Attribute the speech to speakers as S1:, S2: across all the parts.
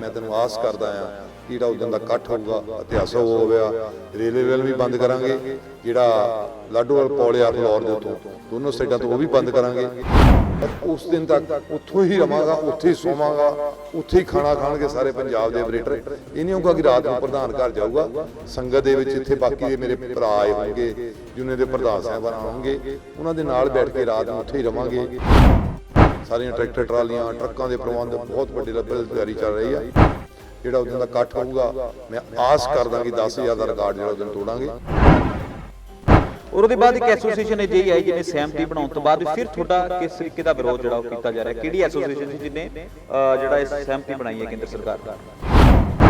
S1: ਮੈਂ ਤੈਨੂੰ ਆਸ ਕਰਦਾ ਆ ਕਿ ਜਿਹੜਾ ਉਦੋਂ ਦਾ ਇਕੱਠ ਹੋਊਗਾ, ਇਤਿਹਾਸ ਹੋਵੇਗਾ। ਰੇਲਵੇ ਰੇਲ ਵੀ ਬੰਦ ਕਰਾਂਗੇ, ਜਿਹੜਾ ਲਾਡੋਵਾਲ ਪੌੜਿਆ ਫਲੋਰ ਦੇ ਉੱਤੋਂ। ਦੋਨੋਂ ਸਾਈਡਾਂ ਤੋਂ ਉਹ ਵੀ ਬੰਦ ਕਰਾਂਗੇ। ਉਸ ਦਿਨ ਤੱਕ ਉੱਥੋਂ ਹੀ ਰਵਾਂਗਾ, ਉੱਥੇ ਹੀ ਸੋਵਾਂਗਾ, ਉੱਥੇ ਹੀ ਖਾਣਾ ਖਾਣਗੇ ਸਾਰੇ ਪੰਜਾਬ ਦੇ ਆਪਰੇਟਰ। ਇਹ ਨਹੀਂ ਹੋਊਗਾ ਕਿ ਰਾਤ ਨੂੰ ਪ੍ਰਧਾਨ ਘਰ ਜਾਊਗਾ। ਸੰਗਤ ਦੇ ਵਿੱਚ ਇੱਥੇ ਬਾਕੀ ਦੇ ਮੇਰੇ ਭਰਾ ਆਏ ਹੋਣਗੇ ਜੁਨੇ ਦੇ ਪ੍ਰਧਾਨ ਸਾਹਿਬਾਨ ਆਉਣਗੇ, ਉਹਨਾਂ ਦੇ ਨਾਲ ਬੈਠ ਕੇ ਰਾਤ ਨੂੰ ਉੱਥੇ ਹੀ ਰਵਾਂਗੇ। ਸਾਰੀਆਂ ਟਰੈਕਟਰ ਟਰਾਲੀਆਂ ਟਰੱਕਾਂ ਦੇ ਪ੍ਰਬੰਧ ਬਹੁਤ ਵੱਡੀ ਲੈਵਲ ਤੇ ਤਿਆਰੀ ਚੱਲ ਰਹੀ ਆ। ਜਿਹੜਾ ਉਦੋਂ ਦਾ ਇਕੱਠ ਹੋਊਗਾ ਮੈਂ ਆਸ ਕਰਦਾ ਕਿ 10000 ਦਾ ਰਿਕਾਰਡ ਜਿਹੜਾ ਉਦੋਂ ਤੋੜਾਂਗੇ।
S2: ਔਰ ਉਹਦੇ ਬਾਅਦ ਇੱਕ ਐਸੋਸੀਏਸ਼ਨ ਅਜਿਹੀ ਆਈ ਜਿਹਨੇ ਸਹਿਮਤੀ ਬਣਾਉਣ ਤੋਂ ਬਾਅਦ ਫਿਰ ਤੁਹਾਡਾ ਕਿਸ ਤਰੀਕੇ ਦਾ ਵਿਰੋਧ ਜਿਹੜਾ ਉਹ ਕੀਤਾ ਜਾ ਰਿਹਾ? ਕਿਹੜੀ ਐਸੋਸੀਏਸ਼ਨ ਸੀ ਜਿਹਨੇ ਜਿਹੜਾ ਇਸ ਸਹਿਮਤੀ ਬਣਾਈ ਹੈ ਕੇਂਦਰ ਸਰਕਾਰ ਦਾ?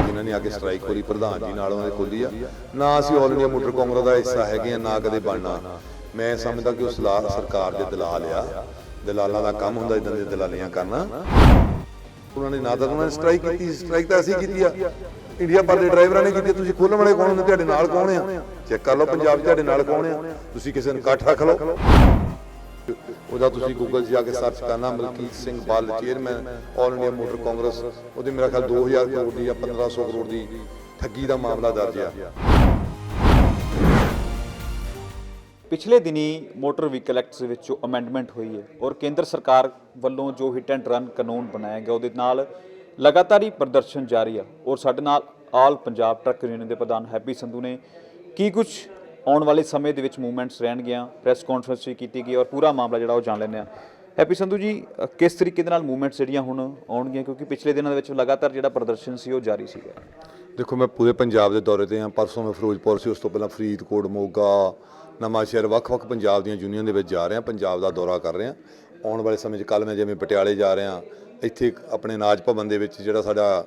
S1: ਜਿਨ੍ਹਾਂ ਨੇ ਆ ਕੇ ਸਟ੍ਰਾਈਕ ਖੋਲੀ ਪ੍ਰਧਾਨ ਜੀ ਨਾਲ ਉਹਨਾਂ ਦੇ ਖੋਲੀ ਆ। ਨਾ ਅਸੀਂ ਆਲ ਇੰਡੀਆ ਮੋਟਰ ਕਾਂਗਰਸ ਦਾ ਹਿੱਸਾ ਹੈਗੇ ਆ ਨਾ ਕਦੇ ਬਣਨਾ। ਮੈਂ ਸਮਝਦਾ ਕਿ ਉਹ ਸਲਾਹ ਸਰਕਾਰ ਦੇ ਦਲਾਲ ਆ। ਦਲਾਲਾਂ ਦਾ ਕੰਮ ਹੁੰਦਾ ਇਦਾਂ ਦੇ ਦਲਾਲੀਆਂ ਕਰਨਾ। ਉਹਨਾਂ ਨੇ ਨਾ ਤਾਂ ਉਹਨਾਂ ਨੇ ਸਟ੍ਰਾਈਕ ਕੀਤੀ ਸਟ੍ਰਾਈਕ ਤਾਂ ਅਸੀਂ ਕੀਤੀ ਆ। ਇੰਡੀਆ ਭਰ ਦੇ ਡਰਾਈਵਰਾਂ ਨੇ ਕੀਤੀ, ਤੁਸੀਂ ਖੋਲਣ ਵਾਲੇ ਕੌਣ ਨੇ ਤੁਹਾਡੇ ਨਾਲ ਕੌਣ ਆ? ਚੈੱਕ ਕਰ ਲਓ, ਪੰਜਾਬ ਤੁਹਾਡੇ ਨਾਲ ਕੌਣ ਆ? ਤੁਸੀਂ ਕਿਸੇ ਨੂੰ ਇਕੱਠ ਰੱਖ ਲਓ। ਉਹਦਾ ਤੁਸੀਂ ਗੂਗਲ 'ਚ ਜਾ ਕੇ ਸਰਚ ਕਰਨਾ, Malkit Singh Bal chairman all India motor Congress ਉਹਦੇ ਮੇਰਾ ਖਿਆਲ 2000 ਕਰੋੜ ਦੀ ਜਾਂ 1500 ਕਰੋੜ ਦੀ ਠੱਗੀ ਦਾ ਮਾਮਲਾ ਦਰਜ ਆ।
S2: ਪਿਛਲੇ ਦਿਨੀ ਮੋਟਰ ਵਹੀਕਲ ਐਕਟ ਦੇ ਵਿੱਚ ਅਮੈਂਡਮੈਂਟ ਹੋਈ ਹੈ ਔਰ ਕੇਂਦਰ ਸਰਕਾਰ ਵੱਲੋਂ ਜੋ ਹਿੱਟ ਐਂਡ ਰਨ ਕਾਨੂੰਨ ਬਣਾਇਆ ਗਿਆ, ਉਹਦੇ ਨਾਲ ਲਗਾਤਾਰ ਹੀ ਪ੍ਰਦਰਸ਼ਨ ਜਾਰੀ ਆ ਔਰ ਸਾਡੇ ਨਾਲ ਆਲ ਪੰਜਾਬ ਟਰੱਕ ਯੂਨੀਅਨ ਦੇ ਪ੍ਰਧਾਨ ਹੈਪੀ ਸੰਧੂ ਨੇ ਕੀ ਕੁਝ ਆਉਣ ਵਾਲੇ ਸਮੇਂ ਦੇ ਵਿੱਚ ਮੂਵਮੈਂਟਸ ਰਹਿਣਗੀਆਂ ਪ੍ਰੈਸ ਕਾਨਫਰੰਸ ਵੀ ਕੀਤੀ ਗਈ ਔਰ ਪੂਰਾ ਮਾਮਲਾ ਜਿਹੜਾ ਉਹ ਜਾਣ ਲੈਂਦੇ ਆ ਹੈਪੀ ਸੰਧੂ ਜੀ ਕਿਸ ਤਰੀਕੇ ਦੇ ਨਾਲ ਮੂਵਮੈਂਟਸ ਜਿਹੜੀਆਂ ਹੁਣ ਆਉਣਗੀਆਂ? ਕਿਉਂਕਿ ਪਿਛਲੇ ਦਿਨਾਂ ਦੇ ਵਿੱਚ ਲਗਾਤਾਰ ਜਿਹੜਾ ਪ੍ਰਦਰਸ਼ਨ ਸੀ, ਉਹ ਜਾਰੀ ਸੀਗਾ।
S1: ਦੇਖੋ, ਮੈਂ ਪੂਰੇ ਪੰਜਾਬ ਦੇ ਦੌਰੇ ਤੇ ਹਾਂ। ਪਰਸੋਂ ਮੈਂ ਫਿਰੋਜ਼ਪੁਰ ਸੀ, ਉਸ ਤੋਂ ਪਹਿਲਾਂ ਫਰੀਦਕੋਟ, ਮੋਗਾ ਨਵਾਂਸ਼ਹਿਰ ਵੱਖ-ਵੱਖ ਪੰਜਾਬ ਦੀਆਂ ਯੂਨੀਅਨ ਦੇ ਵਿੱਚ ਜਾ ਰਿਹਾ ਪੰਜਾਬ ਦਾ ਦੌਰਾ ਕਰ ਰਿਹਾ ਆਉਣ ਵਾਲੇ ਸਮੇਂ 'ਚ ਕੱਲ ਮੈਂ ਜਿਵੇਂ ਪਟਿਆਲੇ ਜਾ ਰਿਹਾ, ਇੱਥੇ ਆਪਣੇ ਨਾਜ ਭਵਨ ਦੇ ਵਿੱਚ ਜਿਹੜਾ ਸਾਡਾ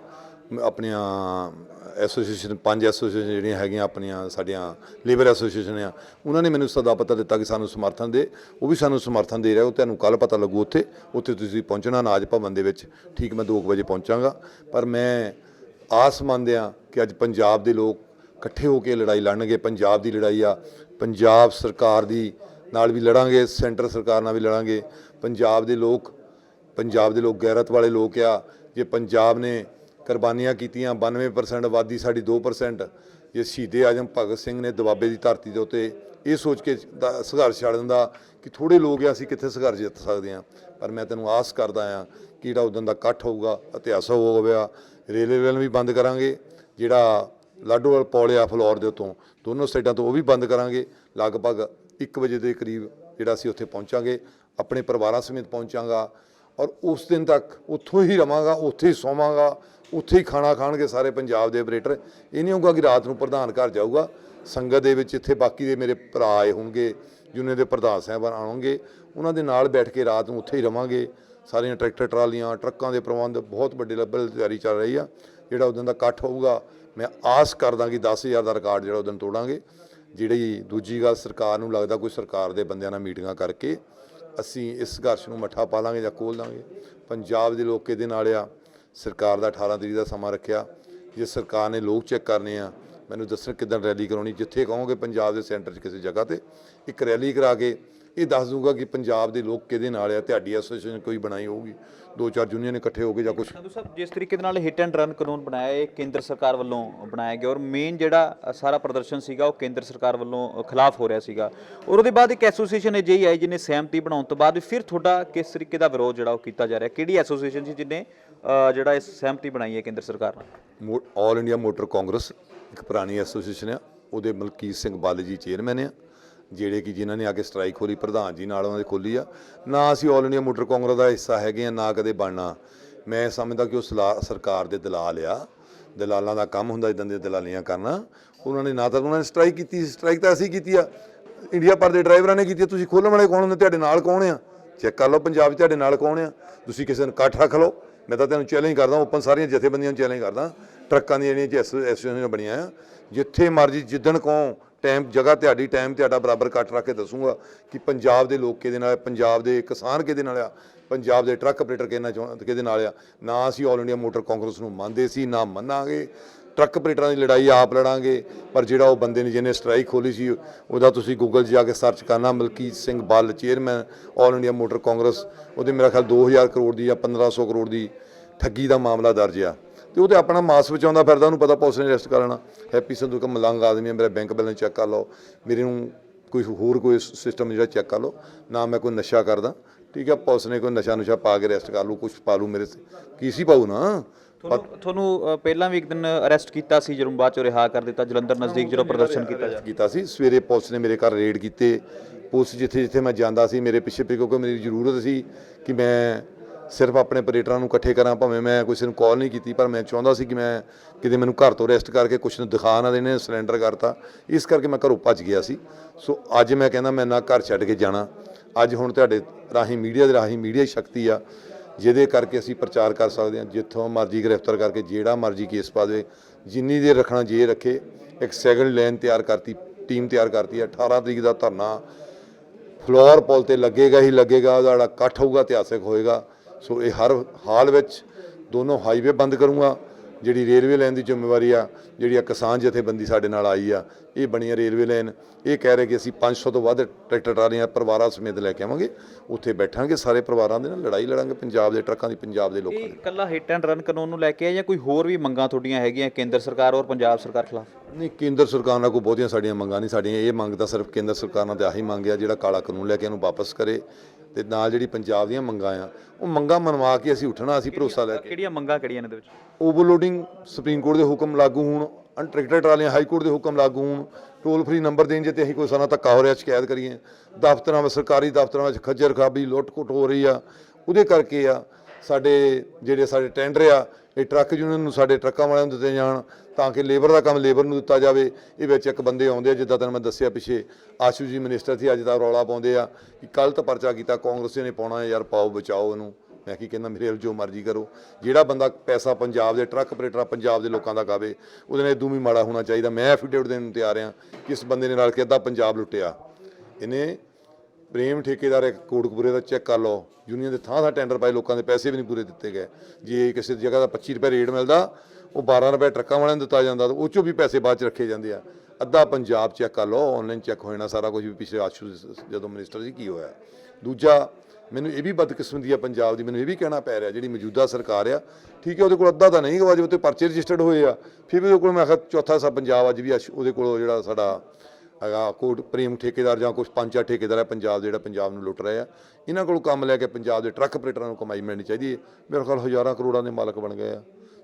S1: ਆਪਣੀਆਂ ਐਸੋਸੀਏਸ਼ਨ, ਪੰਜ ਐਸੋਸੀਏਸ਼ਨ ਜਿਹੜੀਆਂ ਹੈਗੀਆਂ ਆਪਣੀਆਂ, ਸਾਡੀਆਂ ਲੇਬਰ ਐਸੋਸੀਏਸ਼ਨ ਆ, ਉਹਨਾਂ ਨੇ ਮੈਨੂੰ ਸਦਾ ਪਤਾ ਦਿੱਤਾ ਕਿ ਸਾਨੂੰ ਸਮਰਥਨ ਦੇ, ਉਹ ਵੀ ਸਾਨੂੰ ਸਮਰਥਨ ਦੇ ਰਿਹਾ ਉਹ ਤੁਹਾਨੂੰ ਕੱਲ ਪਤਾ ਲੱਗੂ ਉੱਥੇ ਉੱਥੇ ਤੁਸੀਂ ਪਹੁੰਚਣਾ ਨਾਜ ਭਵਨ ਦੇ ਵਿੱਚ, ਠੀਕ ਮੈਂ 2 ਵਜੇ ਪਹੁੰਚਾਂਗਾ। ਪਰ ਮੈਂ ਆਸ ਮੰਨਦੇ ਆ ਕਿ ਅੱਜ ਪੰਜਾਬ ਦੇ ਲੋਕ ਇਕੱਠੇ ਹੋ ਕੇ ਲੜਾਈ ਲੜਨਗੇ, ਪੰਜਾਬ ਦੀ ਲੜਾਈ ਆ, ਪੰਜਾਬ ਸਰਕਾਰ ਦੀ ਨਾਲ ਵੀ ਲੜਾਂਗੇ, ਸੈਂਟਰ ਸਰਕਾਰ ਨਾਲ ਵੀ ਲੜਾਂਗੇ, ਪੰਜਾਬ ਦੇ ਲੋਕ, ਪੰਜਾਬ ਦੇ ਲੋਕ ਗੈਰਤ ਵਾਲੇ ਲੋਕ ਆ, ਜੇ ਪੰਜਾਬ ਨੇ ਕੁਰਬਾਨੀਆਂ ਕੀਤੀਆਂ 92% ਆਬਾਦੀ ਸਾਡੀ 2% ਜੇ ਸ਼ਹੀਦੇ ਆਜਮ ਭਗਤ ਸਿੰਘ ਨੇ ਦਬਾਬੇ ਦੀ ਧਰਤੀ ਦੇ ਉੱਤੇ ਇਹ ਸੋਚ ਕੇ ਦਾ- ਸੰਘਰਸ਼ ਛੱਡ ਦਿੰਦਾ ਕਿ ਥੋੜੇ ਲੋਕ ਆ, ਅਸੀਂ ਕਿੱਥੇ ਸੰਘਰਸ਼ ਜਿੱਤ ਸਕਦੇ ਆ ਪਰ ਮੈਂ ਤੈਨੂੰ ਆਸ ਕਰਦਾ ਆ ਕਿ ਜਿਹੜਾ ਉਦੋਂ ਦਾ ਇਕੱਠ ਹੋਊਗਾ, ਇਤਿਹਾਸ ਹੋਵੇਗਾ ਰੇਲਵੇ ਰੇਲ ਵੀ ਬੰਦ ਕਰਾਂਗੇ, ਜਿਹੜਾ ਲਾਡੋਵਾਲ ਪੌਲਿਆ ਫਲੋਰ ਦੇ ਉੱਤੋਂ ਦੋਨੋਂ ਸਾਈਡਾਂ ਤੋਂ ਉਹ ਵੀ ਬੰਦ ਕਰਾਂਗੇ। ਲਗਭਗ 1 ਵਜੇ ਦੇ ਕਰੀਬ ਜਿਹੜਾ ਅਸੀਂ ਉੱਥੇ ਪਹੁੰਚਾਂਗੇ, ਆਪਣੇ ਪਰਿਵਾਰਾਂ ਸਮੇਤ ਪਹੁੰਚਾਂਗਾ ਔਰ ਉਸ ਦਿਨ ਤੱਕ ਉੱਥੋਂ ਹੀ ਰਵਾਂਗਾ, ਉੱਥੇ ਹੀ ਸੋਵਾਂਗਾ, ਉੱਥੇ ਹੀ ਖਾਣਾ ਖਾਣਗੇ ਸਾਰੇ ਪੰਜਾਬ ਦੇ ਆਪਰੇਟਰ। ਇਹ ਨਹੀਂ ਹੋਊਗਾ ਕਿ ਰਾਤ ਨੂੰ ਪ੍ਰਧਾਨ ਘਰ ਜਾਊਗਾ, ਸੰਗਤ ਦੇ ਵਿੱਚ ਇੱਥੇ ਬਾਕੀ ਦੇ ਮੇਰੇ ਭਰਾ ਆਏ ਹੋਣਗੇ ਜੁਨੇ ਦੇ ਪ੍ਰਧਾਨ ਸਾਹਿਬਾਨ ਆਉਣਗੇ, ਉਹਨਾਂ ਦੇ ਨਾਲ ਬੈਠ ਕੇ ਰਾਤ ਨੂੰ ਉੱਥੇ ਹੀ ਰਵਾਂਗੇ। ਸਾਰੀਆਂ ਟਰੈਕਟਰ ਟਰਾਲੀਆਂ, ਟਰੱਕਾਂ ਦੇ ਪ੍ਰਬੰਧ, ਬਹੁਤ ਵੱਡੇ ਲੈਵਲ ਤੇ ਤਿਆਰੀ ਚੱਲ ਰਹੀ ਆ। ਜਿਹੜਾ ਉਦੋਂ ਦਾ ਇਕੱਠ ਹੋਊਗਾ, ਮੈਂ ਆਸ ਕਰਦਾ ਕਿ 10000 ਦਾ ਰਿਕਾਰਡ ਜਿਹੜਾ ਉਦੋਂ ਤੋੜਾਂਗੇ। ਜਿਹੜੀ ਦੂਜੀ ਗੱਲ ਸਰਕਾਰ ਨੂੰ ਲੱਗਦਾ ਕੋਈ ਸਰਕਾਰ ਦੇ ਬੰਦਿਆਂ ਨਾਲ ਮੀਟਿੰਗਾਂ ਕਰਕੇ ਅਸੀਂ ਇਸ ਸੰਘਰਸ਼ ਨੂੰ ਮੱਠਾ ਪਾ ਲਾਂਗੇ ਜਾਂ ਖੋਲ ਦਾਂਗੇ ਪੰਜਾਬ ਦੇ ਲੋਕ ਇਹਦੇ ਨਾਲ ਆ। ਸਰਕਾਰ ਦਾ 18 ਤਰੀਕ ਦਾ ਸਮਾਂ ਰੱਖਿਆ। ਜੇ ਸਰਕਾਰ ਨੇ ਲੋਕ ਚੈੱਕ ਕਰਨੇ ਆ, ਮੈਨੂੰ ਦੱਸਣ ਕਿਦਾਂ ਰੈਲੀ ਕਰਾਉਣੀ, ਜਿੱਥੇ ਕਹੋਗੇ ਪੰਜਾਬ ਦੇ ਸੈਂਟਰ 'ਚ ਕਿਸੇ ਜਗ੍ਹਾ ਤੇ, ਇੱਕ ਰੈਲੀ ਕਰਾ ਕੇ ਇਹ ਦੱਸ ਦੂੰਗਾ ਕਿ ਪੰਜਾਬ ਦੇ ਲੋਕ ਕਿਹਦੇ ਨਾਲ ਆ ਤੁਹਾਡੀ ਐਸੋਸੀਏਸ਼ਨ ਕੋਈ ਬਣਾਈ ਹੋਊਗੀ? ਦੋ ਚਾਰ ਯੂਨੀਅਨ ਇਕੱਠੇ ਹੋ ਕੇ ਜਾਂ ਕੁਝ
S2: ਸੰਧੂ ਸਾਹਿਬ ਜਿਸ ਤਰੀਕੇ ਦੇ ਨਾਲ ਹਿੱਟ ਐਂਡ ਰਨ ਕਾਨੂੰਨ ਬਣਾਇਆ ਇਹ ਕੇਂਦਰ ਸਰਕਾਰ ਵੱਲੋਂ ਬਣਾਇਆ ਗਿਆ ਔਰ ਮੇਨ ਜਿਹੜਾ ਸਾਰਾ ਪ੍ਰਦਰਸ਼ਨ ਸੀਗਾ ਉਹ ਕੇਂਦਰ ਸਰਕਾਰ ਵੱਲੋਂ ਖਿਲਾਫ ਹੋ ਰਿਹਾ ਸੀਗਾ। ਔਰ ਉਹਦੇ ਬਾਅਦ ਇੱਕ ਐਸੋਸੀਏਸ਼ਨ ਅਜਿਹੀ ਆਈ ਜਿਹਨੇ ਸਹਿਮਤੀ ਬਣਾਉਣ ਤੋਂ ਬਾਅਦ ਫਿਰ ਤੁਹਾਡਾ ਕਿਸ ਤਰੀਕੇ ਦਾ ਵਿਰੋਧ ਜਿਹੜਾ ਉਹ ਕੀਤਾ ਜਾ ਰਿਹਾ? ਕਿਹੜੀ ਐਸੋਸੀਏਸ਼ਨ ਸੀ ਜਿਹਨੇ ਜਿਹੜਾ ਇਸ ਸਹਿਮਤੀ ਬਣਾਈ ਹੈ ਕੇਂਦਰ ਸਰਕਾਰ ਨਾਲ?
S1: ਆਲ ਇੰਡੀਆ ਮੋਟਰ ਕਾਂਗਰਸ ਇੱਕ ਪੁਰਾਣੀ ਐਸੋਸੀਏਸ਼ਨ ਆ। ਉਹਦੇ ਮਲਕੀਤ ਸਿੰਘ ਬਾਲ ਜੀ ਚੇਅਰਮੈਨ ਆ। ਜਿਹੜੇ ਕਿ ਜਿਨ੍ਹਾਂ ਨੇ ਆ ਕੇ ਸਟ੍ਰਾਈਕ ਖੋਲੀ ਪ੍ਰਧਾਨ ਜੀ ਨਾਲ ਉਹਨਾਂ ਦੇ ਖੋਲੀ ਆ ਨਾ ਅਸੀਂ ਆਲ ਇੰਡੀਆ ਮੋਟਰ ਕਾਂਗਰਸ ਦਾ ਹਿੱਸਾ ਹੈਗੇ ਆ ਨਾ ਕਦੇ ਬਣਨਾ ਮੈਂ ਸਮਝਦਾ ਕਿ ਉਹ ਸਲਾ- ਸਰਕਾਰ ਦੇ ਦਲਾਲ ਆ ਦਲਾਲਾਂ ਦਾ ਕੰਮ ਹੁੰਦਾ ਇਦਾਂ ਦੀਆਂ ਦਲਾਲੀਆਂ ਕਰਨਾ ਉਹਨਾਂ ਨੇ ਨਾ ਤਾਂ ਉਹਨਾਂ ਨੇ ਸਟ੍ਰਾਈਕ ਕੀਤੀ ਸਟ੍ਰਾਈਕ ਤਾਂ ਅਸੀਂ ਕੀਤੀ ਆ ਇੰਡੀਆ ਭਰ ਦੇ ਡਰਾਈਵਰਾਂ ਨੇ ਕੀਤੀ ਤੁਸੀਂ ਖੋਲਣ ਵਾਲੇ ਕੌਣ ਨੇ ਤੁਹਾਡੇ ਨਾਲ ਕੌਣ ਆ ਚੈੱਕ ਕਰ ਲਓ ਪੰਜਾਬ 'ਚ ਤੁਹਾਡੇ ਨਾਲ ਕੌਣ ਆ ਤੁਸੀਂ ਕਿਸੇ ਨੂੰ ਇਕੱਠ ਰੱਖ ਲਓ ਮੈਂ ਤਾਂ ਤੁਹਾਨੂੰ ਚੈਲੰਜ ਕਰਦਾ ਓਪਨ ਸਾਰੀਆਂ ਜਥੇਬੰਦੀਆਂ ਨੂੰ ਚੈਲੰਜ ਕਰਦਾ ਟਰੱਕਾਂ ਦੀਆਂ ਜਿਹੜੀਆਂ ਐਸੋਸੀਏਸ਼ਨ ਬਣੀਆਂ ਆ ਜਿੱਥੇ ਮਰਜ਼ੀ ਜਿੱਦਣ ਕਹੋ ਟਾਈਮ ਜਗ੍ਹਾ ਤੁਹਾਡੀ ਟਾਈਮ ਤੁਹਾਡਾ ਬਰਾਬਰ ਕੱਟ ਰੱਖ ਕੇ ਦੱਸੂਗਾ ਕਿ ਪੰਜਾਬ ਦੇ ਲੋਕ ਕਿਹਦੇ ਨਾਲ ਪੰਜਾਬ ਦੇ ਕਿਸਾਨ ਕਿਹਦੇ ਨਾਲ ਆ, ਪੰਜਾਬ ਦੇ ਟਰੱਕ ਆਪਰੇਟਰ ਕਿਹਨਾਂ ਚਾਹੁੰ- ਕਿਹਦੇ ਨਾਲ ਆ। ਨਾ ਅਸੀਂ ਆਲ ਇੰਡੀਆ ਮੋਟਰ ਕਾਂਗਰਸ ਨੂੰ ਮੰਨਦੇ ਸੀ, ਨਾ ਮੰਨਾਂਗੇ। ਟਰੱਕ ਆਪਰੇਟਰਾਂ ਦੀ ਲੜਾਈ ਆਪ ਲੜਾਂਗੇ, ਪਰ ਜਿਹੜਾ ਉਹ ਬੰਦੇ ਨੇ ਜਿਹਨੇ ਸਟ੍ਰਾਈਕ ਖੋਲੀ ਸੀ, ਉਹਦਾ ਤੁਸੀਂ ਗੂਗਲ 'ਚ ਜਾ ਕੇ ਸਰਚ ਕਰਨਾ, Malkit Singh Bal chairman All India Motor Congress ਉਹਦੇ ਮੇਰਾ ਖਿਆਲ 2000 ਕਰੋੜ ਦੀ ਜਾਂ 1500 ਕਰੋੜ ਦੀ ਠੱਗੀ ਦਾ ਮਾਮਲਾ ਦਰਜ ਆ। ਤੇ ਉਹ ਤੇ ਆਪਣਾ ਮਾਸ ਬਚਾਉਂਦਾ ਫਿਰਦਾ ਉਹਨੂੰ ਪਤਾ ਪੁਲਿਸ ਨੇ ਅਰੈਸਟ ਕਰ ਲੈਣਾ। ਹੈਪੀ ਸੰਧੂ ਕਾ ਮਲੰਗ ਆਦਮੀ ਹੈ ਮੇਰਾ ਬੈਂਕ ਬੈਲੈਂਸ ਚੈੱਕ ਕਰ ਲਓ। ਮੇਰੇ ਨੂੰ ਕੋਈ ਹੋਰ ਕੋਈ ਸਿਸਟਮ ਜਿਹੜਾ ਚੈੱਕ ਕਰ ਲਓ। ਨਾ ਮੈਂ ਕੋਈ ਨਸ਼ਾ ਕਰਦਾ। ਠੀਕ ਹੈ ਪੁਲਿਸ ਨੇ ਕੋਈ ਨਸ਼ਾ ਨੁਸ਼ਾ ਪਾ ਕੇ ਅਰੈਸਟ ਕਰ ਲੂ ਕੁਝ ਪਾ ਲੂ ਮੇਰੇ ਤੇ ਕੀ ਸੀ ਪਾਊ ਨਾ?
S2: ਤੁਹਾਨੂੰ ਪਹਿਲਾਂ ਵੀ ਇੱਕ ਦਿਨ ਅਰੈਸਟ ਕੀਤਾ ਸੀ ਜਦੋਂ ਬਾਅਦ ਚੋਂ ਰਿਹਾ ਕਰ ਦਿੱਤਾ ਜਲੰਧਰ ਨਜ਼ਦੀਕ ਜਦੋਂ ਪ੍ਰਦਰਸ਼ਨ ਕੀਤਾ
S1: ਕੀਤਾ ਸੀ। ਸਵੇਰੇ ਪੁਲਿਸ ਨੇ ਮੇਰੇ ਘਰ ਰੇਡ ਕੀਤੇ। ਪੁਲਿਸ ਜਿੱਥੇ ਜਿੱਥੇ ਮੈਂ ਜਾਂਦਾ ਸੀ ਮੇਰੇ ਪਿੱਛੇ ਪਿੱਛੇ ਕਿਉਂਕਿ ਮੇਰੀ ਜ਼ਰੂਰਤ ਸੀ ਕਿ ਮੈਂ ਸਿਰਫ ਆਪਣੇ ਆਪਰੇਟਰਾਂ ਨੂੰ ਇਕੱਠੇ ਕਰਾਂ, ਭਾਵੇਂ ਮੈਂ ਕਿਸੇ ਨੂੰ ਕਾਲ ਨਹੀਂ ਕੀਤੀ, ਪਰ ਮੈਂ ਚਾਹੁੰਦਾ ਸੀ ਕਿ ਮੈਂ ਕਿਤੇ ਮੈਨੂੰ ਘਰ ਤੋਂ ਰੈਸਟ ਕਰਕੇ ਕੁਛ ਨੂੰ ਦਿਖਾ ਨਾ ਦੇਣੇ ਸਿਲੰਡਰ ਕਰਤਾ। ਇਸ ਕਰਕੇ ਮੈਂ ਘਰੋਂ ਭੱਜ ਗਿਆ ਸੀ। ਸੋ ਅੱਜ ਮੈਂ ਕਹਿੰਦਾ ਮੈਂ ਨਾ ਘਰ ਛੱਡ ਕੇ ਜਾਣਾ। ਅੱਜ ਹੁਣ ਤੁਹਾਡੇ ਰਾਹੀਂ ਮੀਡੀਆ ਦੇ ਰਾਹੀਂ ਮੀਡੀਆ ਸ਼ਕਤੀ ਆ, ਜਿਹਦੇ ਕਰਕੇ ਅਸੀਂ ਪ੍ਰਚਾਰ ਕਰ ਸਕਦੇ ਹਾਂ। ਜਿੱਥੋਂ ਮਰਜ਼ੀ ਗ੍ਰਿਫਤਾਰ ਕਰਕੇ ਜਿਹੜਾ ਮਰਜ਼ੀ ਕੇਸ ਪਾ ਦੇ ਜਿੰਨੀ ਦੇਰ ਰੱਖਣਾ ਜੇ ਰੱਖੇ, ਇੱਕ ਸੈਕਿੰਡ ਲਾਈਨ ਤਿਆਰ ਕਰਤੀ ਟੀਮ ਤਿਆਰ ਕਰਤੀ ਹੈ 18 ਤਰੀਕ ਦਾ ਧਰਨਾ ਫਲੋਰ ਪੁਲ ਤੇ ਲੱਗੇਗਾ ਹੀ ਲੱਗੇਗਾ, ਉਹਦਾ ਇਕੱਠ ਹੋਊਗਾ, ਇਤਿਹਾਸਿਕ ਹੋਏਗਾ। ਸੋ ਇਹ ਹਰ ਹਾਲ ਵਿੱਚ ਦੋਨੋਂ ਹਾਈਵੇ ਬੰਦ ਕਰੂੰਗਾ। ਜਿਹੜੀ ਰੇਲਵੇ ਲਾਈਨ ਦੀ ਜ਼ਿੰਮੇਵਾਰੀ ਆ ਜਿਹੜੀ ਆ ਕਿਸਾਨ ਜਥੇਬੰਦੀ ਸਾਡੇ ਨਾਲ ਆਈ ਆ ਇਹ ਬਣੀ ਆ ਰੇਲਵੇ ਲਾਈਨ। ਇਹ ਕਹਿ ਰਹੇ ਕਿ ਅਸੀਂ 500 ਤੋਂ ਵੱਧ ਟਰੈਕਟਰ ਟਰਾਲੀਆਂ ਪਰਿਵਾਰਾਂ ਸਮੇਤ ਲੈ ਕੇ ਆਵਾਂਗੇ। ਉੱਥੇ ਬੈਠਾਂਗੇ ਸਾਰੇ ਪਰਿਵਾਰਾਂ ਦੇ ਨਾਲ ਲੜਾਈ ਲੜਾਂਗੇ ਪੰਜਾਬ ਦੇ ਟਰੱਕਾਂ ਦੀ ਪੰਜਾਬ ਦੇ ਲੋਕਾਂ ਦੀ।
S2: ਇਕੱਲਾ ਹਿੱਟ ਐਂਡ ਰਨ ਕਾਨੂੰਨ ਨੂੰ ਲੈ ਕੇ ਹੈ ਜਾਂ ਕੋਈ ਹੋਰ ਵੀ ਮੰਗਾਂ ਤੁਹਾਡੀਆਂ ਹੈਗੀਆਂ ਕੇਂਦਰ ਸਰਕਾਰ ਔਰ ਪੰਜਾਬ ਸਰਕਾਰ ਖਿਲਾਫ?
S1: ਨਹੀਂ ਕੇਂਦਰ ਸਰਕਾਰ ਨਾਲ ਕੋਈ ਬਹੁਤੀਆਂ ਸਾਡੀਆਂ ਮੰਗਾਂ ਨਹੀਂ ਸਾਡੀਆਂ ਇਹ ਮੰਗ ਤਾਂ ਸਿਰਫ ਕੇਂਦਰ ਸਰਕਾਰ ਨਾਲ ਤੇ ਆਹੀ ਮੰਗ ਆ ਜਿਹੜਾ ਕਾਲਾ ਕਾਨੂੰਨ ਲੈ ਕੇ ਇਹਨੂੰ ਵਾਪਸ ਕਰੇ। ਤੇ ਨਾਲ ਜਿਹੜੀ ਪੰਜਾਬ ਦੀਆਂ ਮੰਗਾਂ ਆ ਉਹ ਮੰਗਾਂ ਮਨਵਾ ਕੇ ਅਸੀਂ ਉੱਠਣਾ ਅਸੀਂ ਭਰੋਸਾ ਲੈ ਕੇ।
S2: ਕਿਹੜੀਆਂ ਮੰਗਾਂ ਕਿਹੜੀਆਂ ਨੇ ਇਹਦੇ ਵਿੱਚ?
S1: ਓਵਰਲੋਡਿੰਗ ਸੁਪਰੀਮ ਕੋਰਟ ਦੇ ਹੁਕਮ ਲਾਗੂ ਹੋਣ ਅਨਟਰੈਕਟਰ ਟਰਾਲੀਆਂ ਹਾਈ ਕੋਰਟ ਦੇ ਹੁਕਮ ਲਾਗੂ ਹੋਣ ਟੋਲ ਫ੍ਰੀ ਨੰਬਰ ਦੇਣ ਜੇ ਤੇ ਅਸੀਂ ਕੋਈ ਸਾਨਾ ਧੱਕਾ ਹੋ ਰਿਹਾ ਸ਼ਿਕਾਇਤ ਕਰੀਏ। ਦਫ਼ਤਰਾਂ ਵਿੱਚ ਸਰਕਾਰੀ ਦਫ਼ਤਰਾਂ ਵਿੱਚ ਖੱਜਰ ਖਾਬੀ ਲੁੱਟ ਕੁੱਟ ਹੋ ਰਹੀ ਆ। ਉਹਦੇ ਕਰਕੇ ਆ ਸਾਡੇ ਜਿਹੜੇ ਸਾਡੇ ਟੈਂਡਰ ਆ ਇਹ ਟਰੱਕ ਯੂਨੀਅਨ ਨੂੰ ਸਾਡੇ ਟਰੱਕਾਂ ਵਾਲਿਆਂ ਨੂੰ ਦਿੱਤੇ ਜਾਣ ਤਾਂ ਕਿ ਲੇਬਰ ਦਾ ਕੰਮ ਲੇਬਰ ਨੂੰ ਦਿੱਤਾ ਜਾਵੇ, ਇਹ ਵਿੱਚ ਇੱਕ ਬੰਦੇ ਆਉਂਦੇ ਆ, ਜਿੱਦਾਂ ਤੈਨੂੰ ਮੈਂ ਦੱਸਿਆ ਪਿੱਛੇ, ਆਸ਼ੂ ਜੀ ਮਿਨਿਸਟਰ ਸੀ, ਅੱਜ ਦਾ ਰੌਲਾ ਪਾਉਂਦੇ ਆ ਕਿ ਗਲਤ ਪਰਚਾ ਕੀਤਾ, ਕਾਂਗਰਸੀ ਨੇ ਪਾਉਣਾ ਹੈ, ਯਾਰ ਪਾਓ, ਬਚਾਓ ਇਹਨੂੰ। ਮੈਂ ਕੀ ਕਹਿੰਦਾ, ਮੇਰੇ ਵੱਲ ਜੋ ਮਰਜ਼ੀ ਕਰੋ। ਜਿਹੜਾ ਬੰਦਾ ਪੈਸਾ ਪੰਜਾਬ ਦੇ ਟਰੱਕ ਆਪਰੇਟਰ, ਪੰਜਾਬ ਦੇ ਲੋਕਾਂ ਦਾ ਖਾਵੇ, ਉਹਦੇ ਨਾਲ ਇਦੋਂ ਵੀ ਮਾੜਾ ਹੋਣਾ ਚਾਹੀਦਾ। ਮੈਂ ਐਫੀਡੇਵਿਟ ਦੇਣ ਨੂੰ ਤਿਆਰ ਆ ਕਿ ਇਸ ਬੰਦੇ ਨੇ ਨਾਲ ਕੇ ਅੱਧਾ ਪੰਜਾਬ ਲੁੱਟਿਆ। ਇਹਨੇ ਪ੍ਰੇਮ ਠੇਕੇਦਾਰ ਇੱਕ ਕੋਟਕਪੂਰੇ ਦਾ ਚੈੱਕ ਕਰ ਲਓ। ਯੂਨੀਅਨ ਦੇ ਥਾਂ ਥਾਂ ਟੈਂਡਰ ਪਾਏ ਲੋਕਾਂ ਦੇ ਪੈਸੇ ਵੀ ਨਹੀਂ ਪੂਰੇ ਦਿੱਤੇ ਗਏ। ਜੇ ਕਿਸੇ ਜਗ੍ਹਾ ਦਾ 25 ਰੁਪਏ ਰੇਟ ਮਿਲਦਾ, ਉਹ 12 ਰੁਪਏ ਟਰੱਕਾਂ ਵਾਲਿਆਂ ਨੂੰ ਦਿੱਤਾ ਜਾਂਦਾ, ਉਹ ਚੋਂ ਵੀ ਪੈਸੇ ਬਾਅਦ ਚ ਰੱਖੇ ਜਾਂਦੇ ਆ। ਅੱਧਾ ਪੰਜਾਬ ਚੈੱਕ ਕਰ ਲਓ ਆਨਲਾਈਨ ਚੈੱਕ ਹੋ ਜਾਣਾ ਸਾਰਾ ਕੁਝ ਵੀ ਪਿਛਲੇ ਆਸ਼ੂ ਜਦੋਂ ਮਿਨਿਸਟਰ ਸੀ ਕੀ ਹੋਇਆ। ਦੂਜਾ, ਮੈਨੂੰ ਇਹ ਵੀ ਬਦਕਿਸਮਤੀ ਆ ਪੰਜਾਬ ਦੀ, ਮੈਨੂੰ ਇਹ ਵੀ ਕਹਿਣਾ ਪੈ ਰਿਹਾ, ਜਿਹੜੀ ਮੌਜੂਦਾ ਸਰਕਾਰ ਆ, ਠੀਕ ਹੈ, ਉਹਦੇ ਕੋਲ ਅੱਧਾ ਤਾਂ ਨਹੀਂ ਗਵਾ ਜੇ ਉੱਤੇ ਪਰਚੇ ਰਜਿਸਟਰਡ ਹੋਏ ਆ। ਫਿਰ ਵੀ ਉਹਦੇ ਕੋਲ ਮੈਂ ਆਖਿਆ, ਚੌਥਾ ਸਾ ਪੰਜਾਬ ਅੱਜ ਵੀ ਅਸ਼- ਉਹਦੇ ਕੋਲ ਜਿਹੜਾ ਸਾਡਾ ਹੈਗਾ ਕੋਟ ਪ੍ਰੇਮ ਠੇਕੇਦਾਰ ਜਾਂ ਕੁਝ ਪੰਜ ਚਾਰ ਠੇਕੇਦਾਰ ਹੈ, ਪੰਜਾਬ ਦੇ ਜਿਹੜਾ ਪੰਜਾਬ ਨੂੰ ਲੁੱਟ ਰਹੇ ਆ। ਇਹਨਾਂ ਕੋਲ ਕੰਮ ਲੈ ਕੇ ਪੰਜਾਬ ਦੇ ਟਰੱਕ ਆਪਰੇਟਰਾਂ ਨੂੰ ਕਮਾਈ ਮਿਲਣੀ ਚਾਹੀਦੀ ਹੈ। ਮੇਰੇ ਖਿਆਲ ਹਜ਼ਾਰਾਂ ਕਰੋੜਾਂ ਦੇ ਮਾਲਕ ਬਣ ਗਏ ਆ।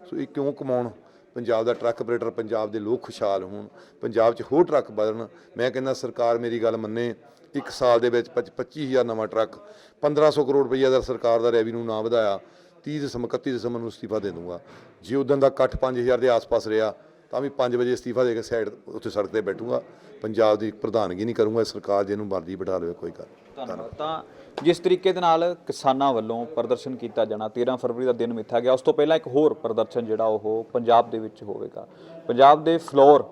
S1: ਸੋ ਇਹ ਕਿਉਂ ਕਮਾਉਣ? ਪੰਜਾਬ ਦਾ ਟਰੱਕ ਆਪਰੇਟਰ ਪੰਜਾਬ ਦੇ ਲੋਕ ਖੁਸ਼ਹਾਲ ਹੋਣ, ਪੰਜਾਬ 'ਚ ਹੋਰ ਟਰੱਕ ਵਧਣ। ਮੈਂ ਕਹਿੰਦਾ, ਸਰਕਾਰ ਮੇਰੀ ਗੱਲ ਮੰਨੇ, ਇੱਕ ਸਾਲ ਦੇ ਵਿੱਚ 25000 ਨਵਾਂ ਟਰੱਕ 1500 ਕਰੋੜ ਰੁਪਈਆ ਦਾ ਸਰਕਾਰ ਦਾ ਰੈਵਨਿਊ ਨਾ ਵਧਾਇਆ 30 ਦਸੰਬਰ 31 ਦਸੰਬਰ ਨੂੰ ਅਸਤੀਫਾ ਦੇ ਦੂੰਗਾ ਜੇ ਉਦੋਂ ਦਾ ਇਕੱਠ 5000 ਦੇ ਆਸ-ਪਾਸ ਰਿਹਾ ਤਾਂ ਵੀ 5 ਵਜੇ ਅਸਤੀਫਾ ਦੇ ਕੇ ਸਾਈਡ ਉੱਥੇ ਸੜਕ ਤੇ ਬੈਠੂਗਾ। ਪੰਜਾਬ ਦੀ ਪ੍ਰਧਾਨਗੀ ਨਹੀਂ ਕਰੂੰਗਾ ਸਰਕਾਰ ਜਿਹਨੂੰ ਮਰਜ਼ੀ ਬਿਠਾ ਲਵੇ, ਕੋਈ ਗੱਲ
S2: ਧੰਨਵਾਦ। ਤਾਂ ਜਿਸ ਤਰੀਕੇ ਦੇ ਨਾਲ ਕਿਸਾਨਾਂ ਵੱਲੋਂ ਪ੍ਰਦਰਸ਼ਨ ਕੀਤਾ ਜਾਣਾ 13 ਫਰਵਰੀ ਦਾ ਦਿਨ ਮਿੱਥਿਆ ਗਿਆ, ਉਸ ਤੋਂ ਪਹਿਲਾਂ ਇੱਕ ਹੋਰ ਪ੍ਰਦਰਸ਼ਨ ਜਿਹੜਾ ਉਹ ਪੰਜਾਬ ਦੇ ਵਿੱਚ ਹੋਵੇਗਾ। ਪੰਜਾਬ ਦੇ ਫਲੋਰ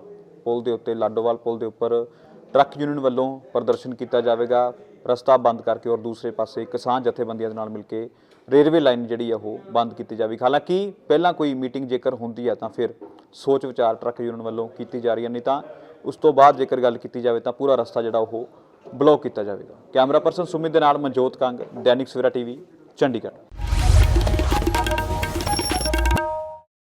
S2: ਪੁਲ ਦੇ ਉੱਤੇ, ਲਾਡੋਵਾਲ ਪੁਲ ਦੇ ਉੱਪਰ ਟਰੱਕ ਯੂਨੀਅਨ ਵੱਲੋਂ ਪ੍ਰਦਰਸ਼ਨ ਕੀਤਾ ਜਾਵੇਗਾ। ਰਸਤਾ ਬੰਦ ਕਰਕੇ ਔਰ ਦੂਸਰੇ ਪਾਸੇ ਕਿਸਾਨ ਜਥੇਬੰਦੀਆਂ ਦੇ ਨਾਲ ਮਿਲ ਕੇ ਰੇਲਵੇ ਲਾਈਨ ਜਿਹੜੀ ਆ ਉਹ ਬੰਦ ਕੀਤੀ ਜਾਵੇਗੀ। ਹਾਲਾਂਕਿ ਪਹਿਲਾਂ ਕੋਈ ਮੀਟਿੰਗ ਜੇਕਰ ਹੁੰਦੀ ਹੈ ਤਾਂ ਫਿਰ ਸੋਚ ਵਿਚਾਰ ਟਰੱਕ ਯੂਨੀਅਨ ਵੱਲੋਂ ਕੀਤੀ ਜਾ ਰਹੀ ਹੈ। ਨਹੀਂ ਤਾਂ ਉਸ ਤੋਂ ਬਾਅਦ ਜੇਕਰ ਗੱਲ ਕੀਤੀ ਜਾਵੇ ਤਾਂ ਪੂਰਾ ਰਸਤਾ ਜਿਹੜਾ ਉਹ ਬਲੌਕ ਕੀਤਾ ਜਾਵੇਗਾ। ਕੈਮਰਾ ਪਰਸਨ ਸੁਮਿਤ ਦੇ ਨਾਲ ਮਨਜੋਤ ਕੰਗ, ਦੈਨਿਕ ਸਵੇਰਾ ਟੀਵੀ, ਚੰਡੀਗੜ੍ਹ।